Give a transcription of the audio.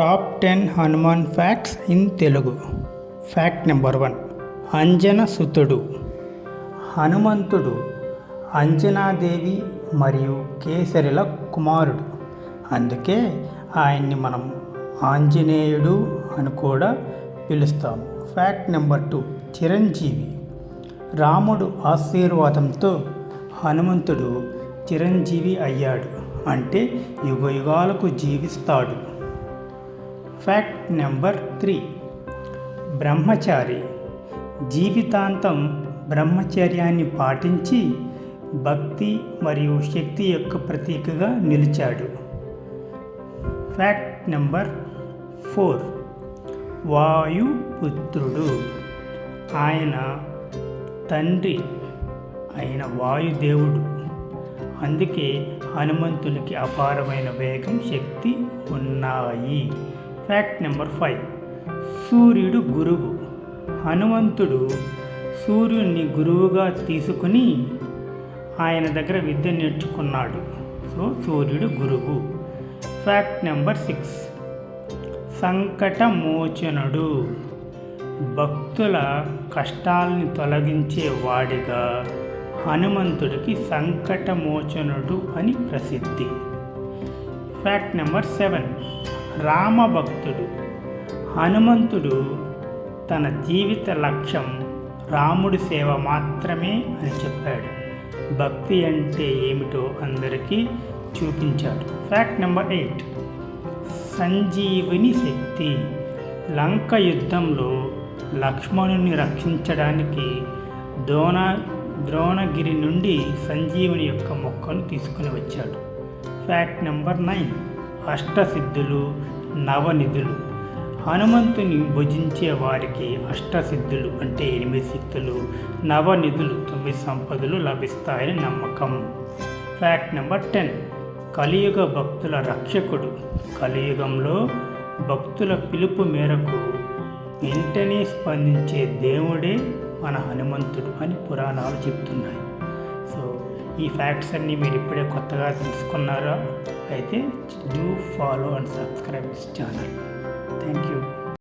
Top ten Hanuman facts in Telugu. Fact number one. Anjana సుతుడు. హనుమంతుడు అంజనాదేవి మరియు కేసరిల కుమారుడు. అందుకే ఆయన్ని మనం ఆంజనేయుడు అని కూడా పిలుస్తాము. Fact number two. చిరంజీవి. రాముడు ఆశీర్వాదంతో హనుమంతుడు చిరంజీవి అయ్యాడు. అంటే యుగ యుగాలకు జీవిస్తాడు. ఫ్యాక్ట్ నెంబర్ త్రీ బ్రహ్మచారి. జీవితాంతం బ్రహ్మచర్యాన్ని పాటించి భక్తి మరియు శక్తి యొక్క ప్రతీకగా నిలిచాడు. ఫ్యాక్ట్ నెంబర్ ఫోర్ వాయుపుత్రుడు. ఆయన తండ్రి అయిన వాయుదేవుడు. అందుకే హనుమంతునికి అపారమైన వేగం శక్తి ఉన్నాయి. ఫ్యాక్ట్ నెంబర్ ఫైవ్ సూర్యుడు గురువు. హనుమంతుడు సూర్యుడిని గురువుగా తీసుకుని ఆయన దగ్గర విద్య నేర్చుకున్నాడు. సో సూర్యుడు గురువు. ఫ్యాక్ట్ నెంబర్ సిక్స్ సంకటమోచనుడు. భక్తుల కష్టాలని తొలగించే వాడిగా హనుమంతుడికి సంకటమోచనుడు అని ప్రసిద్ధి. ఫ్యాక్ట్ నెంబర్ సెవెన్ రామభక్తుడు. హనుమంతుడు తన జీవిత లక్ష్యం రాముడి సేవ మాత్రమే అని చెప్పాడు. భక్తి అంటే ఏమిటో అందరికీ చూపించాడు. ఫ్యాక్ట్ నెంబర్ ఎయిట్ సంజీవిని శక్తి. లంక యుద్ధంలో లక్ష్మణుని రక్షించడానికి ద్రోణ ద్రోణగిరి నుండి సంజీవుని యొక్క మొక్కను తీసుకుని వచ్చాడు. ఫ్యాక్ట్ నెంబర్ నైన్ అష్టసిద్ధులు నవనిధులు. హనుమంతుని భుజించే వారికి అష్టసిద్ధులు అంటే ఎనిమిది శక్తులు నవనిధులు తొమ్మిది సంపదలు లభిస్తాయని నమ్మకం. ఫ్యాక్ట్ నెంబర్ టెన్ కలియుగ భక్తుల రక్షకుడు. కలియుగంలో భక్తుల పిలుపు మేరకు వెంటనే స్పందించే దేవుడే మన హనుమంతుడు అని పురాణాలు చెప్తున్నాయి. సో ఈ ఫ్యాక్ట్స్ అన్నీ మీరు ఇప్పుడే కొత్తగా తెలుసుకున్నారా? అయితే do follow and subscribe this channel thank you